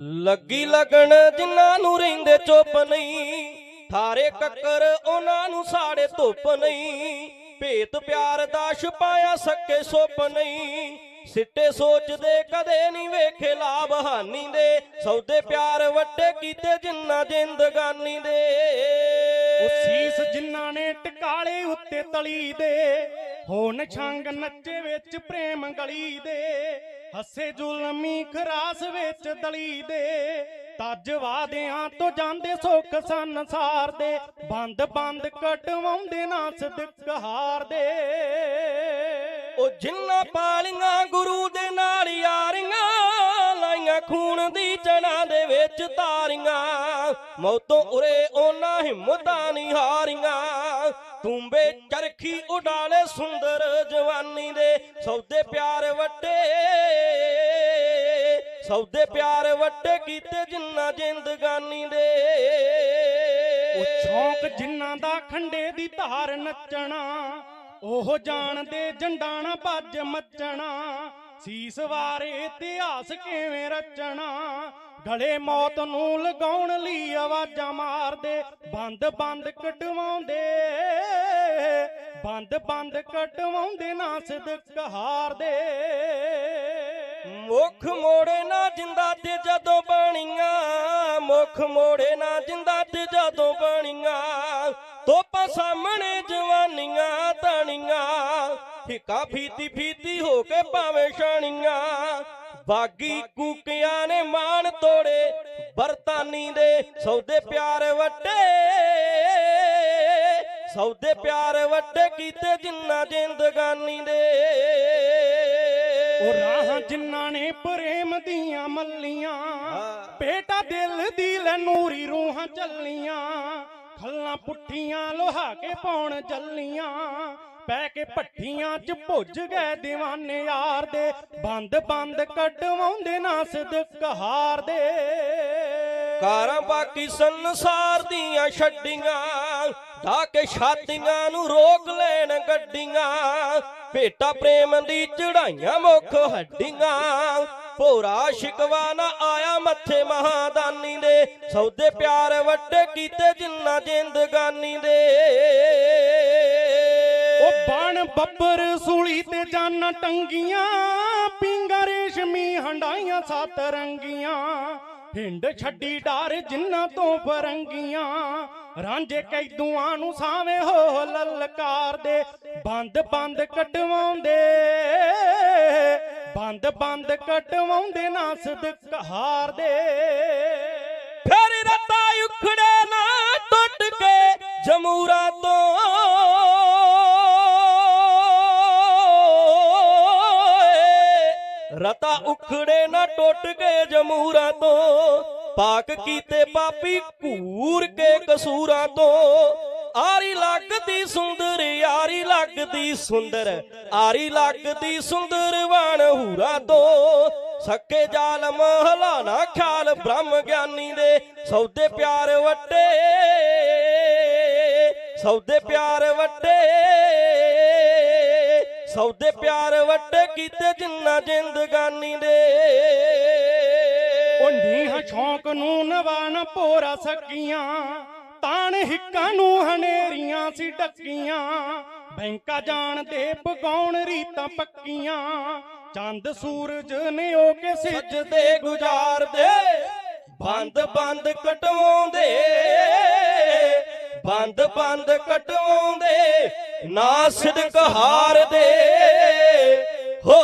ਲੱਗੀ ਲਗਣ ਜਿਨ੍ਹਾਂ ਨੂੰ ਰਹਿੰਦੇ ਚੁੱਪ ਨਹੀਂ, ਥਾਰੇ ਕੱਕਰ ਉਹਨਾਂ ਨੂੰ ਸਾੜੇ ਧੁੱਪ ਨਹੀਂ, ਭੇਤ ਪਿਆਰ ਦਾ ਛਪਾਇਆ ਸੱਕੇ ਸੁੱਪ ਨਹੀਂ, ਸਿੱਟੇ ਸੋਚਦੇ ਕਦੇ ਨਹੀਂ ਵੇਖੇ ਲਾਭ ਹਾਨੀ ਦੇ, ਸੌਦੇ ਪਿਆਰ ਵੱਟੇ ਕੀਤੇ ਜਿੰਨਾ ਜਿੰਦਗਾਨੀ ਦੇ। ਉਹ ਸੀਸ ਜਿਨ੍ਹਾਂ ਨੇ ਟਕਾਲੇ ਉੱਤੇ ਤਲੀ ਦੇ, ਹੋਣ ਛੰਗ ਨੱਚੇ ਵਿੱਚ ਪ੍ਰੇਮ ਗਲੀ ਦੇ। ਹੱਸੇ ਜ਼ੁਲਮੀ ਖਰਾਸ ਵਿੱਚ ਦਲੀ ਦੇ, ਤੱਜ ਵਾਦਿਆਂ ਤੋਂ ਜਾਂਦੇ ਸੁੱਖ ਸੰਸਾਰ ਦੇ, ਬੰਦ ਬੰਦ ਕਟਵਾਉਂਦੇ ਨਾ ਸਦਕ ਹਾਰ ਦੇ। ਉਹ ਜਿੰਨਾ ਪਾਲੀਆਂ ਗੁਰੂ ਦੇ ਨਾਲ ਯਾਰੀਆਂ, ਲਾਈਆਂ ਖੂਨ ਦੀ ਚਣਾ ਦੇ ਵਿੱਚ ਤਾਰੀਆਂ, ਮੌਤੋਂ ਉਰੇ ਉਹਨਾਂ ਹਿੰਮਤਾਂ ਨਹੀਂ ਹਾਰੀਆਂ। ਤੂੰਬੇ ਚਰਖੀ ਉਡਾਲੇ ਸੁੰਦਰ ਜਵਾਨੀ ਦੇ, ਸੌਦੇ ਪਿਆਰ ਵੱਟੇ ਸੌਦੇ ਪਿਆਰ ਵੱਡੇ ਕੀਤੇ ਜਿੰਨਾ ਜਿੰਦਗਾਨੀ ਦੇ। ਉਹ ਸ਼ੌਂਕ ਜਿਨ੍ਹਾਂ ਦਾ ਖੰਡੇ ਦੀ ਧਾਰ ਨੱਚਣਾ, ਉਹ ਜਾਣਦੇ ਜੰਡਾਣਾ ਭੱਜ ਮੱਚਣਾ, ਸੀਸ ਵਾਰੇ ਇਤਿਹਾਸ ਕਿਵੇਂ ਰਚਣਾ, ਗਲੇ ਮੌਤ ਨੂੰ ਲਗਾਉਣ ਲਈ ਆਵਾਜ਼ਾਂ ਮਾਰਦੇ, ਬੰਦ ਬੰਦ ਕਟਵਾਉਂਦੇ ਬੰਦ ਬੰਦ ਕਟਵਾਉਂਦੇ ਨਾ ਸਦਕ ਹਾਰਦੇ। ਮੁਖ ਮੋੜੇ ਨਾ ਜਿੰਦਾ ਤੇ ਜਦੋਂ ਬਣੀਆਂ, ਮੁਖ ਮੋੜੇ ਨਾ ਜਿੰਦਾ ਤੇ ਜਦੋਂ ਬਣੀਆਂ, ਤੋਪਾਂ ਸਾਹਮਣੇ ਜਵਾਨੀਆਂ, ਤਣੀਆਂ, ਫਿਕਾ ਫੀਤੀ ਫੀਤੀ ਹੋ ਕੇ ਭਾਵੇਂ ਛਾਣੀਆਂ। ਬਾਗੀ ਕੂਕਿਆਂ ਨੇ ਮਾਨ ਤੋੜੇ, ਬਰਤਾਨੀ ਦੇ ਸੌਦੇ ਪਿਆਰ ਵੱਟੇ। ਸੌਦੇ ਪਿਆਰ ਵੱਟੇ ਕੀਤੇ ਜਿੰਨਾ ਜਿੰਦਗਾਨੀ ਦੇ। ਉਹ ਰਾਹਾਂ ਜਿਨ੍ਹਾਂ ਨੇ ਪ੍ਰੇਮ ਦੀਆਂ ਮੱਲੀਆਂ ਬੇਟਾ ਦਿਲ ਦੀ ਲੈ ਨੂਰੀ ਰੂਹਾਂ ਚੱਲੀਆਂ ਖੱਲਾਂ ਪੁੱਠੀਆਂ ਲੋਹਾ ਕੇ ਪਾਉਣ ਜੱਲੀਆਂ ਪੈ ਕੇ ਭੱਠੀਆਂ 'ਚ ਭੁੱਜ ਗਏ دیਵਾਨੇ ਯਾਰ ਦੇ ਬੰਦ ਬੰਦ ਕਟਵਾਉਂਦੇ ਨਾ ਸਦਕ ਹਾਰ ਦੇ। ਕਾਰਾਂ ਬਾਕੀ ਸੰਸਾਰ ਦੀਆਂ ਛੱਡੀਆਂ ਢਾ ਕੇ ਛਾਤੀਆਂ ਨੂੰ ਰੋਕ ਲੈਣ ਗੱਡੀਆਂ। ਭੇਟਾ ਪ੍ਰੇਮ ਦੀ ਚੜਾਈਆਂ ਮੁੱਖ ਹੱਡੀਆਂ। ਭੋਰਾ ਸ਼ਿਕਵਾ ਨਾ ਆਇਆ ਮੱਥੇ ਮਹਾਦਾਨੀ ਦੇ। ਸੌਦੇ ਪਿਆਰ ਵੱਡੇ ਕੀਤੇ ਜਿੰਨਾ ਜਿੰਦਗਾਨੀ ਦੇ। ਉਹ ਬਣ ਬੱਬਰ ਸੂਲੀ ਤੇ ਜਾਨਾਂ ਟੰਗੀਆਂ। ਪਿੰਗਾ ਰੇਸ਼ਮੀ ਹੰਡਾਈਆਂ ਸੱਤ ਰੰਗੀਆਂ। ਹਿੰਡ ਛੱਡੀ ਡਾਰ ਜਿੰਨਾਂ ਤੋਂ ਫਰੰਗੀਆਂ। ਰਾਂਝੇ ਕੈਦੂਆਂ ਨੂੰ ਸਾਵੇਂ ਹੋ ਲਲਕਾਰਦੇ ਬੰਦ ਬੰਦ ਕਟਵਾਉਂਦੇ। ਬੰਦ ਬੰਦ ਕਟਵਾਉਂਦੇ ਨਾ ਸਦਕ ਹਾਰਦੇ ਫੇਰ ਰਤਾ ਉਖੜੇ ਨਾ ਟੁੱਟ ਕੇ ਜਮੂਰਾ ਤੋਂ ਰਤਾ ਉਖੜੇ ਨਾ ਟੁੱਟ ਕੇ ਜਮੂਰਾ ਤੋਂ। ਪਾਕ ਕੀਤੇ ਪਾਪੀ ਘੂਰ ਕੇ ਕਸੂਰਾਂ ਤੋਂ। ਆਰੀ ਲੱਗਦੀ ਸੁੰਦਰ ਯਾਰੀ ਲੱਗਦੀ ਸੁੰਦਰ, ਆਰੀ ਲੱਗਦੀ ਸੁੰਦਰ ਵਾਣ ਹੂਰਾ ਤੋਂ। ਸੱਕੇ ਜਾਲਮ ਹਲਾਣਾ ਖਿਆਲ ਬ੍ਰਹਮ ਗਿਆਨੀ ਦੇ। ਸੌਦੇ ਪਿਆਰ ਵੱਟੇ, ਸੌਦੇ ਪਿਆਰ ਵੱਟੇ। ਸੌਦੇ ਪਿਆਰ ਵੱਟੇ ਕੀਤੇ ਜਿੰਨਾ ਜਿੰਦਗਾਨੀ ਦੇ। ਉਹ ਨੀਹਾਂ ਸ਼ੌਂਕ ਨੂੰ ਨਵਾਣ ਪੋਰਾ ਸਕੀਆਂ, ਤਾਣ ਹਿੱਕਾਂ ਨੂੰ ਹਨੇਰੀਆਂ ਸੀ ਡੱਕੀਆਂ ਬੈਂਕਾ ਜਾਣ ਦੇ ਪਗਾਉਣ ਰੀਤਾਂ ਪੱਕੀਆਂ। ਚੰਦ ਸੂਰਜ ਨੇ ਉਹ ਕੇ ਸਿੱਜਦੇ ਗੁਜ਼ਾਰਦੇ। ਬੰਦ ਬੰਦ ਕਟਵਾਉਂਦੇ। ਬੰਦ ਬੰਦ ਕਟਵਾਉਂਦੇ। ਨਾ ਸਿਦਕ ਹਾਰਦੇ ਹੋ